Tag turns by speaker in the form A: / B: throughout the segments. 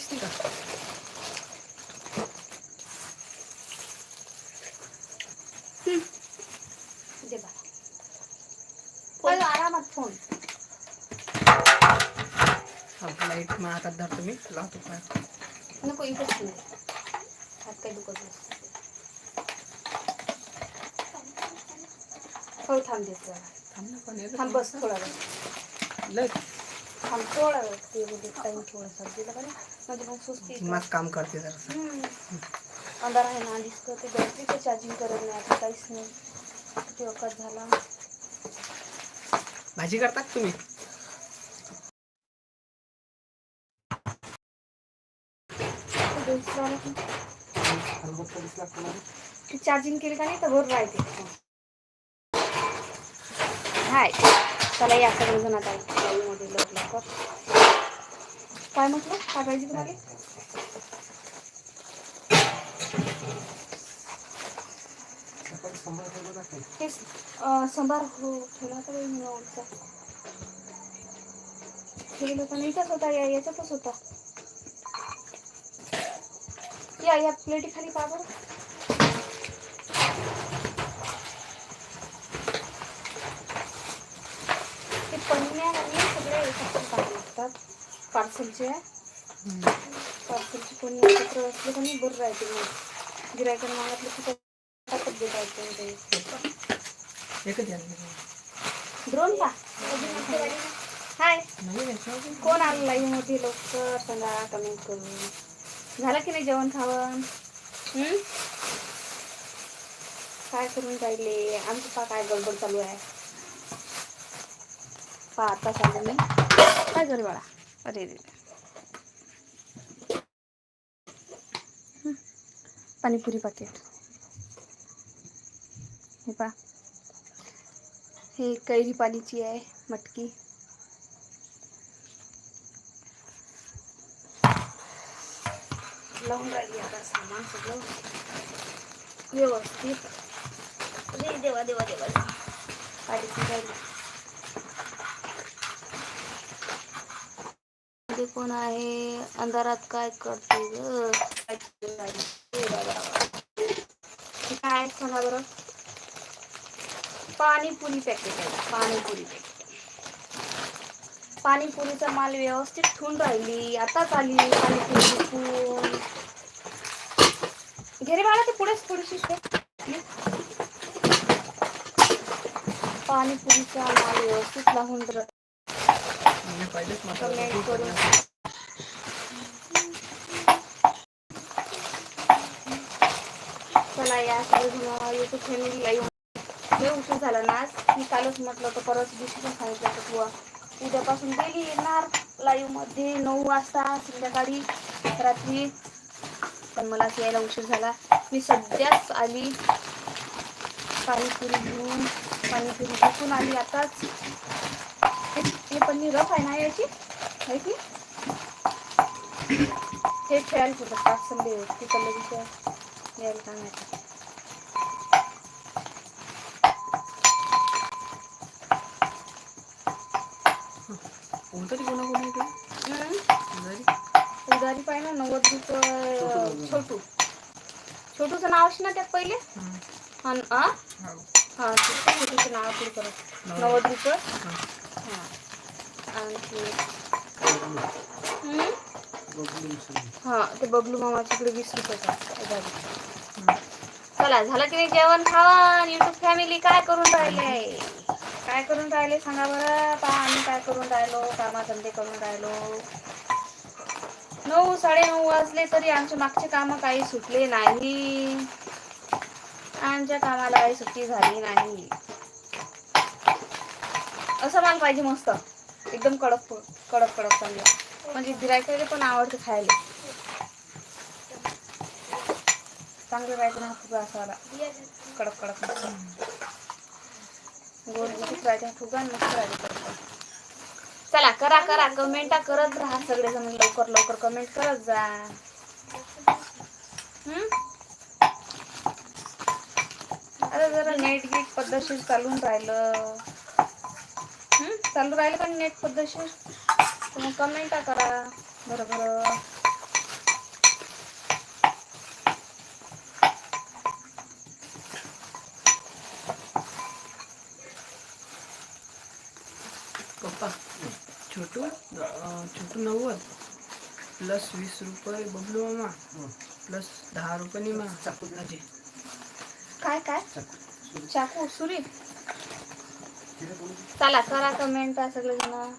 A: करायची नाही का
B: दे बा फोन आरामात फोन
A: लाइट मग हातात धरतो मी लावतो पाय
B: नको इथंच ठेव. हात काही दुखत नसतं हो थांब देत जरा
A: थांब ना पण येतं
B: थांब बस थोडा वेळ
A: लय
B: थांब थोडा वेळ ते म्हणजे टाईम थोडासा दिला का नाही म्हणजे मग सुस्ती.
A: दिमाग काम करते जरा.
B: हम्म. अंधार आहे ना दिसतं ते बॅटरीचं चार्जिंग करत नाही आता काहीच नाही. किती वखत झाला.
A: भाजी करतात तुम्ही?
B: ते ते चार्जिंग केली का नाही तर भर राहते. हाय. चला या सगळेजण आता लाईव्हमध्ये लवकर काय म्हटलं? काय पाहिजे तुम्हाला? तेच अं, संभार हो ठेवला तर मी नव्हता होता पण इथंच होता या याच्यातच होता या या प्लेटी खाली का बरं ते पन्न्या आणि सगळे एकत्र टाकावे लागतात पार्सलचे पार्सलची कोणी एकत्र असले का नाही बरं राहते मग. गिरायकांना मागितलं की ते टाकत देता येते ते
A: एकच यायला
B: ड्रोन का? हाय. कोण आलं लाईव्हमध्ये लवकर सांगा कमेंट करून झालं की नाही जेवण खावण? हम्म? काय करून राहिले? आमचं पा काय गडबड चालू आहे. पा आता चालू मी. काय झालं बाळा? अरे रे हं. पाणीपुरी पाकिट हे पा। हे कैरी पाणीची आहे मटकी। लावून राहिली आता सामान सगळं व्यवस्थित देवा देवा देवा। देवा. राहिली मध्ये कोण आहे? अंधारात काय करते ग? काय सांगा बरं? पाणीपुरी पॅकेट आहे. पाणीपुरी पॅकेट पाणीपुरीचा माल व्यवस्थित ठेवून राहिली. आताच आली पाणीपुरी विकून घे बाळा ते पुढेच थोडीशी पाणीपुरीचा माल व्यवस्थित लावून र-
A: मी पहिलेच मसाला
B: कमेंट
A: भरपूर
B: करून
A: पडला.
B: चला या युट्यूब फॅमिली लाईव्ह लय उशीर झाला ना आज. मी कालच म्हटलं तर परत दिवशी सांगितलं तर बुवा. उद्यापासून डेली येणार लाईव्हमध्ये नऊ वाजता संध्याकाळी रात्री. पण मला यायला उशीर झाला. मी सध्याच आली. पाणीपुरी घेऊन पाणीपुरी विकून आली आताच. हे पन्नी रफ आहे ना याची आहे की हे खेळायला होतं पाच संडे तिथं लगेच यायला माहिती
A: कोणतरी येते
B: हम्म.
A: उधारी?
B: उधारी पाहिजे ना नव्वद रुपये छोटू छोटूचं नाव असे ना त्यात पहिले
A: हं.
B: हा?
A: हो.
B: छोटूचं नाव करत
A: नव्वद.
B: रुपये आणखी? हा ते बबलू मामाच्या इकडे वीस रुपयाचा
A: हं.
B: चला झालं की नाही जेवण खावण युट्यूब फॅमिली काय करून राहिले? काय करून राहिले सांगा बरं? पहा आम्ही काय करून राहिलो? कामाधंदे करून राहिलो? नऊ साडेनऊ वाजले तरी आमचे मागचे काम काही सुटले नाही. आमच्या कामाला काही सुट्टी झाली नाही. असं माल पाहिजे मस्त. एकदम कडक कडक कडक चांगलं म्हणजे गिरायकाला पण आवडते खायला. चांगलं राहायचं ना फुगा असावा कडक कडक गोल गुटीत राहायचा फुगा आणि मस्त राहायचं चला करा करा. कमेंटा करत राहा सगळेजण. लवकर लवकर कमेंट करत जा. हम्म? जरा नेट गीट पद्धतशीर चालून राहिलं. चालू राहिलं का नेट पद्धतशीर तर मग कमेंट करा बरोबर. पप्पा
A: छोटू छोटू नव्वद. प्लस वीस रुपये बबलू मामा. प्लस दहा रुपये निमा. चाकू
B: काय काय? चाकू सुरी? चला करा कमेंट सगळे जण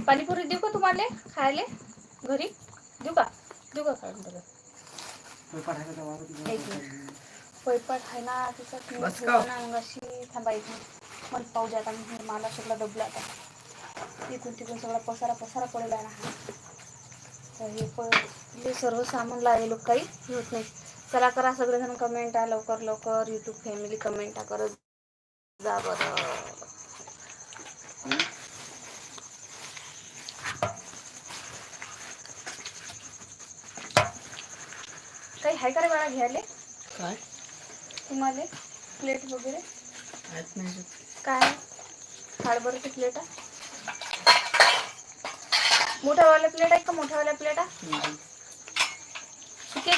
B: पाणीपुरी देऊ का तुम्हाला खायला? घरी? देऊ का? देऊ का काढून आहे ना ना मग अशी थांबायची. मला पाहू मी मला सगळं दबलं आता. इकडून तिकडून सगळा पसारा पसारा पडलेला आहे ना हा. तर हे पहिले सर्व सामान लागेल काही होत नाही. चला करा सगळेजण कमेंट लवकर लवकर यूट्यूब फॅमिली कमेंट करत जा बरं? काही आहे का रे बाळा घ्यायला?
A: काय?
B: तुम्हाला? प्लेट वगैरे? काय? हाडबरची प्लेट आहे? मोठ्यावाल्या प्लेट आहेत का मोठ्यावाल्या प्लेट आहे?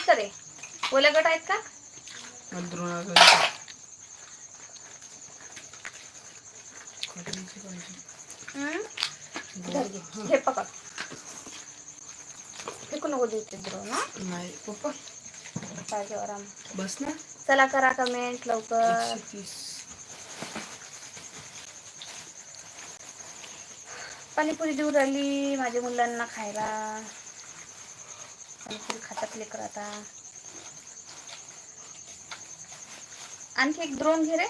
B: का रे? ओल्या गट आहेत का? हं? धर घे. हे पकड फेकू नको देते द्रोण ना
A: नाही पप्पा
B: पाहिजे आराम
A: बस ना
B: चला करा कमेंट लवकर
A: एकशे तीस
B: पाणीपुरी देऊ राहिली माझ्या मुलांना खायला पाणीपुरी खातात लेकर आता आणखी एक द्रोण घे रे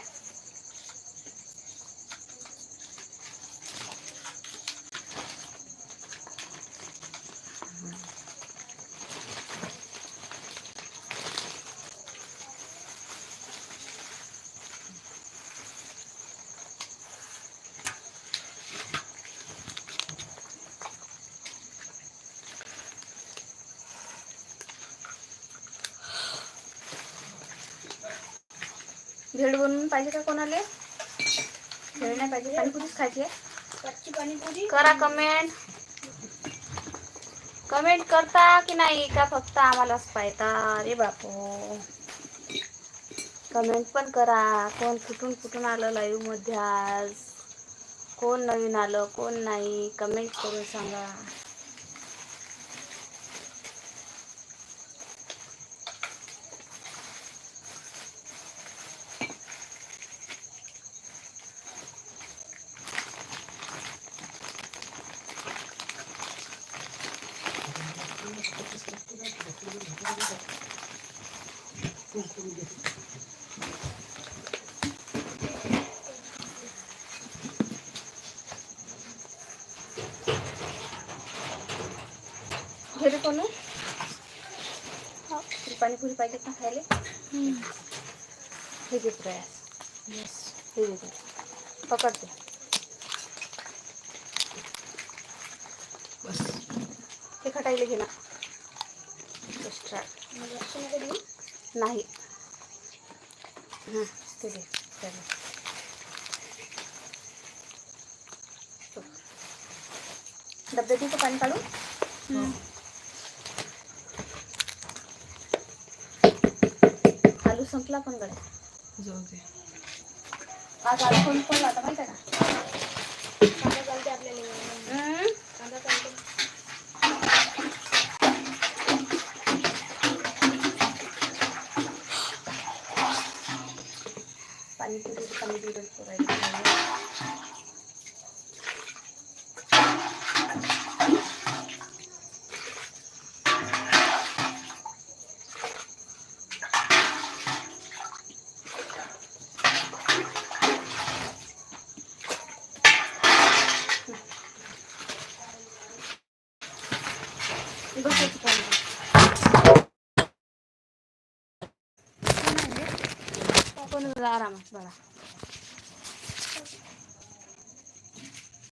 B: भेळ बनवून पाहिजे का कोणाला? भेळ नाही पाहिजे. पाणीपुरीच खायची आहे.
C: पाणीपुरी.
B: करा कमेंट कमेंट करता की नाही का फक्त आम्हालाच पाहता? अरे बापू. कमेंट पण करा. कोण कुठून कुठून आलं लाईव्हमध्ये आज? कोण नवीन आलं कोण नाही? कमेंट करून सांगा. घरी कोण पाणीपुरी खायला हे घे प्रयास हे घे तू. पकडते
A: बस
B: हे खटायला घे ना एक्स्ट्रा नाही हाँ ते दे चालेल डब्यात का पाणी काढून संपला पण गड्या.
A: जाऊ दे.
B: आज आलू कोण पडला आता माहिती आहे का?
C: कांदा चालते आपल्याला
B: हम्म?
C: कांदा चालते
B: पाणीपुरी पाणी बिरड करायचं बसायचं पाणी कोण आरामात बघा